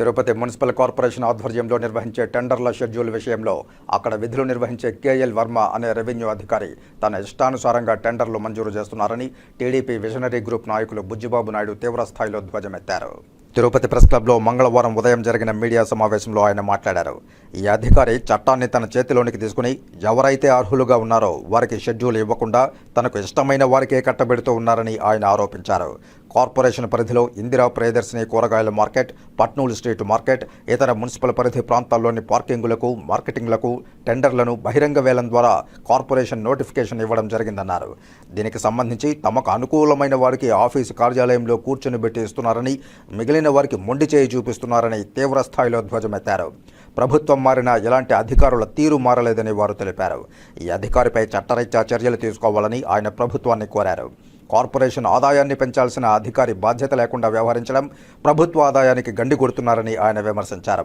Tirupati municipal corporation ఆధ్వర్యంలో నిర్వహించే టెండర్ల షెడ్యూల్ విషయంలో అక్కడ విధులు నిర్వహించే కేఎల్ వర్మ అనే రెవెన్యూ అధికారి తన ఇష్టానుసారంగా టెండర్లు మంజూరు చేస్తున్నారని టీడీపీ విజనరీ గ్రూప్ నాయకులు బుజ్జిబాబు నాయుడు తీవ్రస్థాయిలో ధ్వజమెత్తారు. తిరుపతి ప్రెస్ క్లబ్లో మంగళవారం ఉదయం జరిగిన మీడియా సమావేశంలో ఆయన మాట్లాడారు. ఈ అధికారి చట్టాన్ని తన చేతిలోనికి తీసుకుని ఎవరైతే అర్హులుగా ఉన్నారో వారికి షెడ్యూల్ ఇవ్వకుండా తనకు ఇష్టమైన వారికే కట్టబెడుతూ ఉన్నారని ఆయన ఆరోపించారు. కార్పొరేషన్ పరిధిలో ఇందిరా ప్రియదర్శిని కూరగాయల మార్కెట్ పట్నూలు స్ట్రీట్ మార్కెట్ ఇతర మున్సిపల్ పరిధి ప్రాంతాల్లోని పార్కింగులకు మార్కెటింగ్లకు టెండర్లను బహిరంగ వేలం ద్వారా కార్పొరేషన్ నోటిఫికేషన్ ఇవ్వడం జరిగిందన్నారు. దీనికి సంబంధించి తమకు అనుకూలమైన వారికి ఆఫీసు కార్యాలయంలో కూర్చొని పెట్టి ఇస్తున్నారని మిగిలిన వారికి మొండి చేయి చూపిస్తున్నారని తీవ్ర స్థాయిలో ధ్వజమెత్తారు. ప్రభుత్వం మారినా ఎలాంటి అధికారుల తీరు మారలేదని వారు తెలిపారు. ఈ అధికారిపై చట్టరీత్యా చర్యలు తీసుకోవాలని ఆయన ప్రభుత్వాన్ని కోరారు. కార్పొరేషన్ ఆదాయాన్ని పెంచాల్సిన అధికారి బాధ్యత లేకుండా వ్యవహరించడం ప్రభుత్వ ఆదాయానికి గండి కొడుతున్నారని ఆయన విమర్శించారు.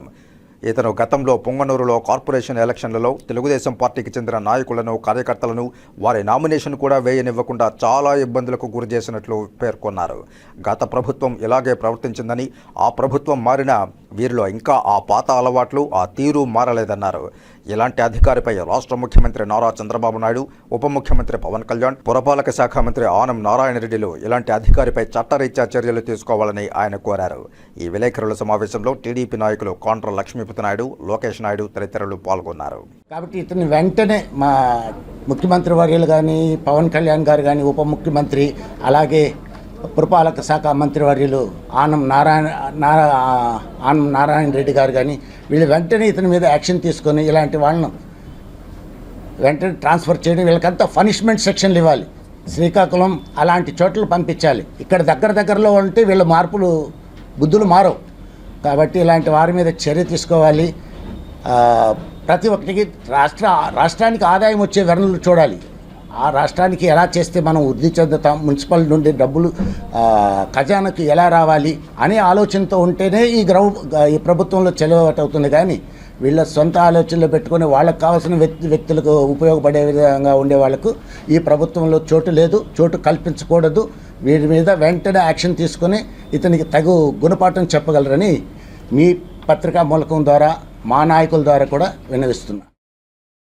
ఇతను గతంలో పొంగనూరులో కార్పొరేషన్ ఎలక్షన్లలో తెలుగుదేశం పార్టీకి చెందిన నాయకులను కార్యకర్తలను వారి నామినేషన్ కూడా వేయనివ్వకుండా చాలా ఇబ్బందులకు గురి చేసినట్లు పేర్కొన్నారు. గత ప్రభుత్వం ఇలాగే ప్రవర్తించిందని ఆ ప్రభుత్వం మారినా వీరిలో ఇంకా ఆ పాత అలవాట్లు ఆ తీరు మారలేదన్నారు. ఇలాంటి అధికారిపై రాష్ట్ర ముఖ్యమంత్రి నారా చంద్రబాబు నాయుడు ఉప ముఖ్యమంత్రి పవన్ కళ్యాణ్ పురపాలక శాఖ మంత్రి ఆనం నారాయణ రెడ్డిలు ఇలాంటి అధికారిపై చట్టరీత్యా చర్యలు తీసుకోవాలని ఆయన కోరారు. ఈ విలేకరుల సమావేశంలో టీడీపీ నాయకులు కాంట్ర లక్ష్మీపతి నాయుడు లోకేష్ నాయుడు తదితరులు పాల్గొన్నారు. కాబట్టి ఇతను వెంటనే మా ముఖ్యమంత్రి వర్యులు కానీ పవన్ కళ్యాణ్ గారు కానీ ఉప ముఖ్యమంత్రి అలాగే పురపాలక శాఖ మంత్రి వర్యులు ఆనం నారాయణ నారా ఆనం నారాయణ రెడ్డి గారు కానీ వీళ్ళు వెంటనే ఇతని మీద యాక్షన్ తీసుకొని ఇలాంటి వాళ్ళను వెంటనే ట్రాన్స్ఫర్ చేయడం వీళ్ళకంతా పనిష్మెంట్ సెక్షన్లు ఇవ్వాలి. శ్రీకాకుళం అలాంటి చోట్ల పంపించాలి. ఇక్కడ దగ్గర దగ్గరలో ఉంటే వీళ్ళ మార్పులు బుద్ధులు మారవు. కాబట్టి ఇలాంటి వారి మీద చర్య తీసుకోవాలి. ప్రతి ఒక్కరికి రాష్ట్ర రాష్ట్రానికి ఆదాయం వచ్చే వనరులు చూడాలి. ఆ రాష్ట్రానికి ఎలా చేస్తే మనం వృద్ధి చెందుతాం మున్సిపల్ నుండి డబ్బులు ఖజానాకి ఎలా రావాలి అనే ఆలోచనతో ఉంటేనే ఈ గ్రౌ ఈ ప్రభుత్వంలో చెలవట్ అవుతుంది. కానీ వీళ్ళ సొంత ఆలోచనలు పెట్టుకొని వాళ్ళకి కావాల్సిన వ్యక్తి వ్యక్తులకు ఉపయోగపడే విధంగా ఉండే వాళ్ళకు ఈ ప్రభుత్వంలో చోటు లేదు చోటు కల్పించకూడదు. వీరి మీద వెంటనే యాక్షన్ తీసుకొని ఇతనికి తగు గుణపాఠం చెప్పగలరని మీ పత్రికా మూలకం ద్వారా మా నాయకుల ద్వారా కూడా విన్నవిస్తున్నా.